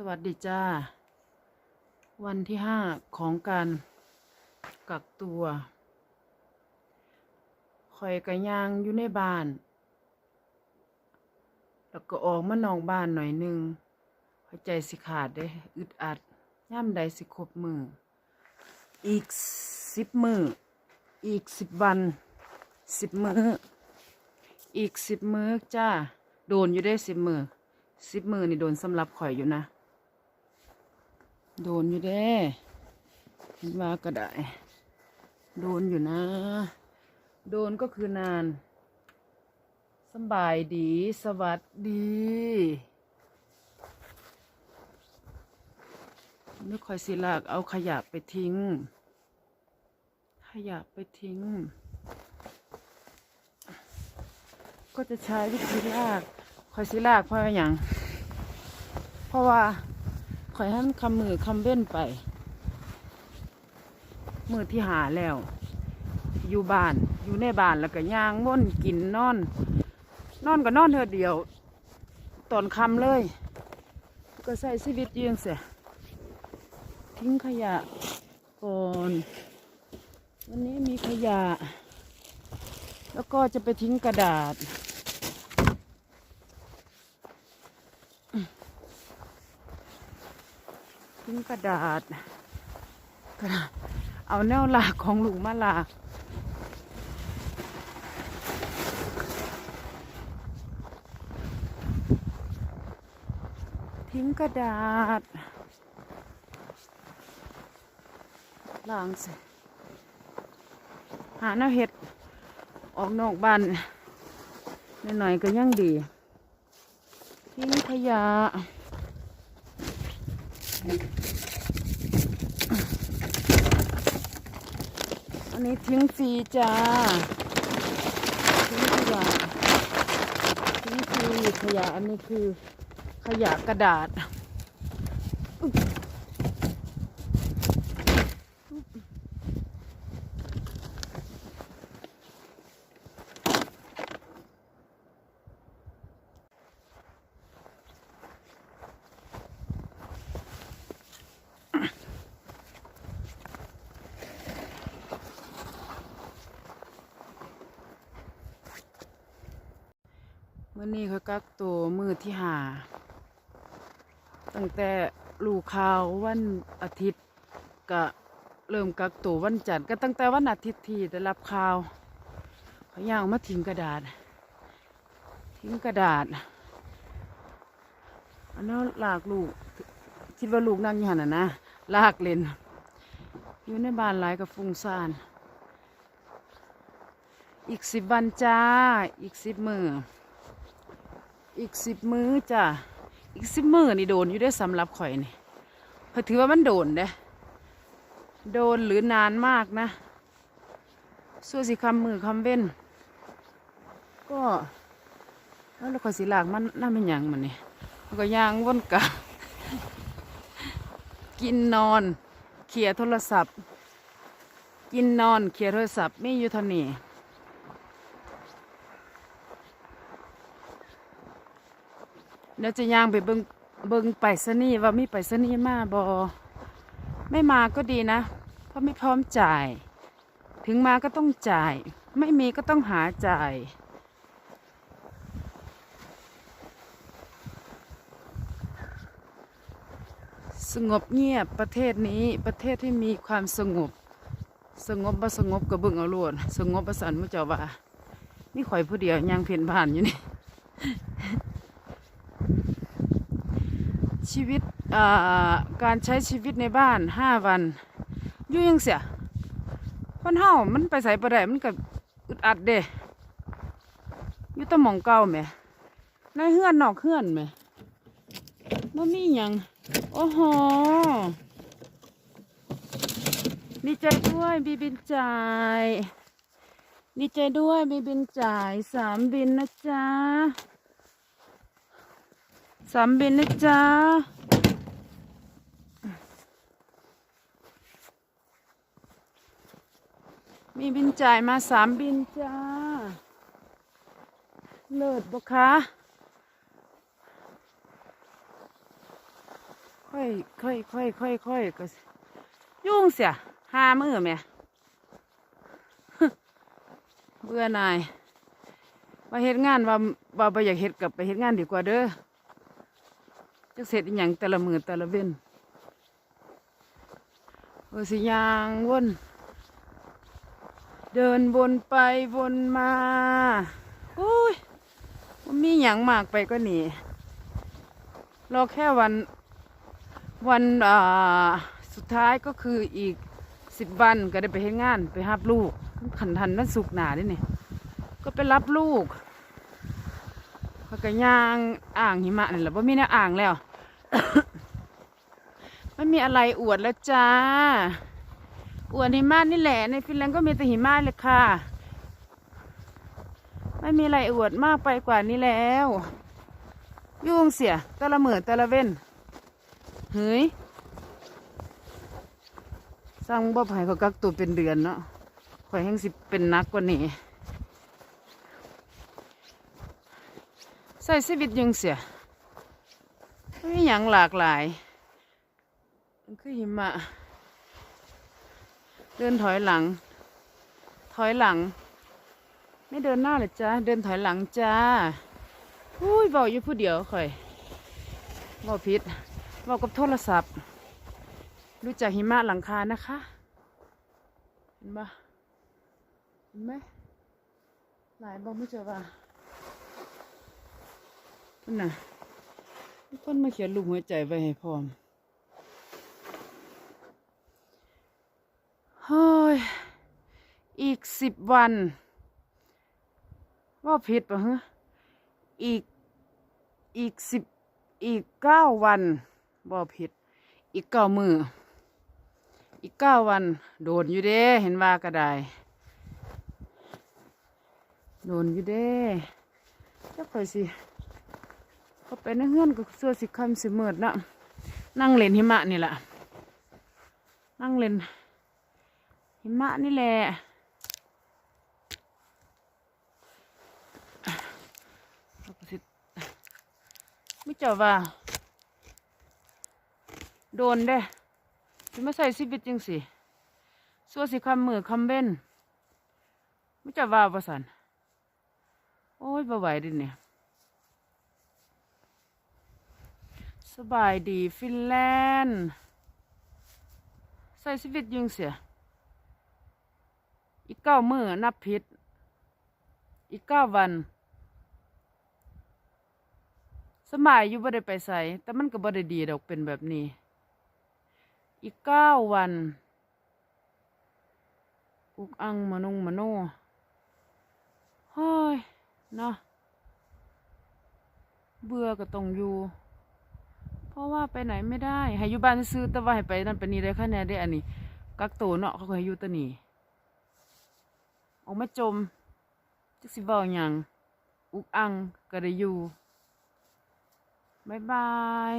สวัสดีจ้า วันที่ห้าของการกักตัวคอยกระยางอยู่ในบ้าน แล้วก็ออกมานอกบ้านหน่อยหนึงหัวใจสิขาดเด้อึดอัดย่ำใดสิครบมือ อีกสิบมือ อีกสิบวันสิบมือ อีกสิบมือจ้า โดนอยู่ได้สิบมือสิบมือนี่โดนสำหรับข่อยอยู่นะ โดนอยู่เด้คิดว่าก็ได้โดนอยู่นะ โดนก็คือนานสบายดี สวัสดีนึกคอยสิลากเอาขยะไปทิ้ง ขยะไปทิ้ง ก็จะใช้วิธีลากคอยสิลากเพราะอย่าง เพราะว่า คอยให้มันคำมือคำเว้นไป มือที่หาแล้ว อยู่บ้าน อยู่ในบ้านแล้วก็ย่างม่นกินนอน นอนก็นอนเธอเดียว ตอนคำเลย ก็ใส่ชีวิตยืงเสียทิ้งขยะก่อนวันนี้มีขยะ แล้วก็จะไปทิ้งกระดาษ ทิ้งกระดาษกระดาษ เอาแนวหลากของหลุงมาหลากทิ้งกระดาษล้างสิหาแนวเห็ด ออกนอกบ้านหน่อยๆก็ยังดี ทิ้งขยะ อันนี้ทิ้งฟรีจ้า ทิ้งขยะทิ้งฟรีขยะ อันนี้คือขยะกระดาษ มื่อนี้เขากักตัวมือที่หา ตั้งแต่ลูกข่าววันอาทิตย์ก็เริ่มกักตัววันจันทร์ก็ตั้งแต่วันอาทิตย์ที่ได้รับข่าวเขาย่างมาทิ้งกระดาษ ทิ้งกระดาษอันนั้นลากลูกคิดว่าลูกนั่งอยู่หันน่ะนะลากเล่นอยู่ในบ้านหลายกับฟุ้งซ่านอีกสิบวันจ้า อีกสิบมือ อีกสิบมื้อจ้ะอีกสิบมื้อนี่โดนอยู่ได้อสำหรับข่อยนี่เพอถือว่ามันโดนเด้โดนหรือนานมากนะสู้สิคำมือคำเว้น ก็แล้วเราข่อยสิลากมันน่าเป็นยังมันนี่มันก็ย่างวนกะกินนอนเขี่ยโทรศัพท์ กินนอนเขี่ยโทรศัพท์ไม่อยู่เท่านี้ เดี๋ยวจะย่างไปเบิงเบิงไปรษณีย์ว่ามีไปรษณีย์มาบอไม่มาก็ดีนะ เพราะไม่พร้อมจ่าย ถึงมาก็ต้องจ่าย ไม่มีก็ต้องหาจ่ายสงบเงียบประเทศนี้ประเทศที่มีความสงบ สงบบ่สงบก็เบิ่งเอาลวดสงบประสันมุจาว่านี่ข่อยผู้เดียวยังเพียนผ่านอยู่นี่ ชีวิตการใช้ชีวิตในบ้านห้าวันอยู่ยังเสียคนเฮามันไปใส่ประไดมันก็อึดอัดเด้อยู่ตะหมองเก่าแหมในเฮือนนอกเฮือนแหมบ่มีหยังโอ้โหดีใจด้วยมีบินจ่ายดีใจด้วยมีบินจ่ายสามบินนะจ๊ะ สามบินนะจ๊ะมีบินจ่ายมาสามบินจ้า เลิศบคะค่อยค่อยค่อยค่อยค่อยก็ยุ่งเสียหามือแม่เบื่อหนายว่าเฮ็ดงานว่าว่าบ่อยากเฮ็ดกลับไปเฮ็ดงานดีกว่าเด้อ จักเสร็จอหย่างแต่ละมือแต่ละเว้นเออสิยางวนเดินวนไปวนมาอุ้ยมีหยังมากไปก็หนีรอแค่วันวันอ่าสุดท้ายก็คืออีกสิบวันก็ได้ไปเฮ็ดงานไปรับลูกขันทันนั่นสุกหนาเด้นี่ก็ไปรับลูกเขาก็ย่างอ่างหิมะนี่แหละว่ามีแนวอ่างแล้ว ไม่มีอะไรอวดแล้วจ้า อวดหิมะนี่แหละ ในฟินแลนด์ก็มีแต่หิมะเลยค่ะ ไม่มีอะไรอวดมากไปกว่านี้แล้ว ยุ่งเสียต่ละเมือต่ละเว้นเฮ้ยสร้างบ่อไผ่เขากักตัวเป็นเดือนเนาะข่อยแห้งสิเป็นนักกว่านี้ใส่ชีวิตยังเสีย ม่มีอย่างหลากหลาย มันคือหิมะ เดินถอยหลัง ถอยหลัง ไม่เดินหน้าเลยจ้า เดินถอยหลังจ้าอุ้ยเบาอยู่ผู้เดียวค่อยเบาพิษเบากับโทรศัพท์ รู้จักหิมะหลังคานะคะ เห็นปะเห็นไหมหลายบอกไม่เจอป่ะพุ่นน่ะ คนมาเขียนลูกหัวใจไว้ให้พร้อมเฮ้ย อีกสิบวัน ว่าผิดปะฮะอีก อีกสิบ อีกเก้าวันบ่ผิด อีกเก้ามือ อีกเก้าวัน โดนอยู่เด้ เห็นว่าก็ได้โดนอยู่เด้จะคอยสิ เขาไปในเฮือนก็เสื้อสิคำสิเมิดนะนั่งเล่นหิมะนี่แหละนั่งเล่นหิมะนี่แหละไม่เจาว่า โดนเด้สิมาใส่ชีวิตจังสิสัวสิคำมือคำเบ้นไม่เจาว่าประสันโอ้ยบ่ไหวดิเนี่ย สบายดีฟินแลนด์ใส่ชีวิตยังเสีย อีกเก้ามือนับผิดอีกเก้าวัน สมัยอยู่บ่ได้ไปใส่แต่มันก็บ่ได้ดีดอกเป็นแบบนี้ อีกเก้าวัน อุกอังมะนงมโนเฮ้ยเนาะเบื่อก็ต้องอยู่ ราะว่าไปไหนไม่ได้ ให้อยู่บ้านซื้อแต่ว่าให้ไปนั่นไปนี่ได้คะแนนได้อันนี้ กักตัวเนาะเขาก็ให้อยู่ตะนี่ออกมาจมจักสิเว้าหยังอุกอังก็ได้อยู่บายบาย